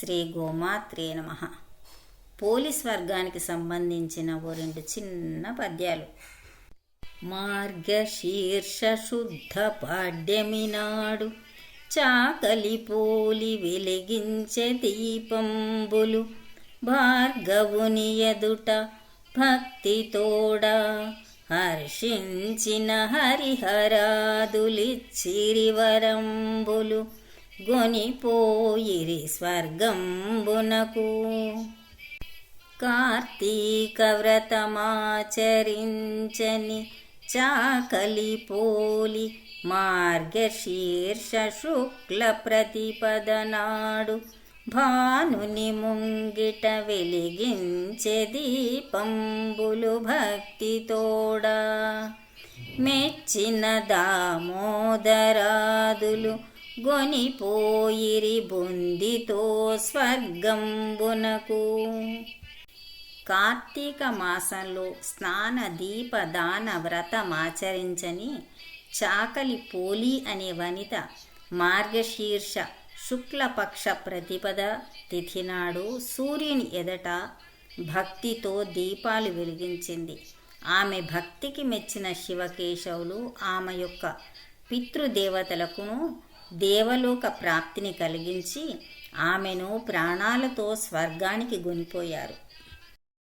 శ్రీ గోమాత్రే నమ. పోలీస్ వర్గానికి సంబంధించిన ఓ రెండు చిన్న పద్యాలు. మార్గశీర్ష శుద్ధ పాడ్యమినాడు చాకలి పోలి వెలిగించే దీపంబులు భార్గవుని ఎదుట భక్తితోడా హర్షించిన హరిహరాదులిచ్చిరివరంబులు గొనిపోయిరి స్వర్గంబునకు. కార్తీక వ్రతమాచరించని చాకలి పోలి మార్గశీర్ష శుక్ల ప్రతిపదనాడు భానుని ముంగిట వెలిగించే దీపంబులు భక్తితోడా మెచ్చిన దామోదరాదులు గొనిపోయిరి బుందితో స్వర్గంబునకు. కార్తీక మాసంలో స్నాన దీప దాన వ్రతమాచరించని చాకలి పోలి అనే వనిత మార్గశీర్ష శుక్లపక్ష ప్రతిపద తిథి నాడు సూర్యుని ఎదట భక్తితో దీపాలు వెలిగించింది. ఆమె భక్తికి మెచ్చిన శివకేశవులు ఆమె యొక్క పితృదేవతలకును దేవలోక ప్రాప్తిని కలిగించి ఆమెను ప్రాణాలతో స్వర్గానికి గొనిపోయారు.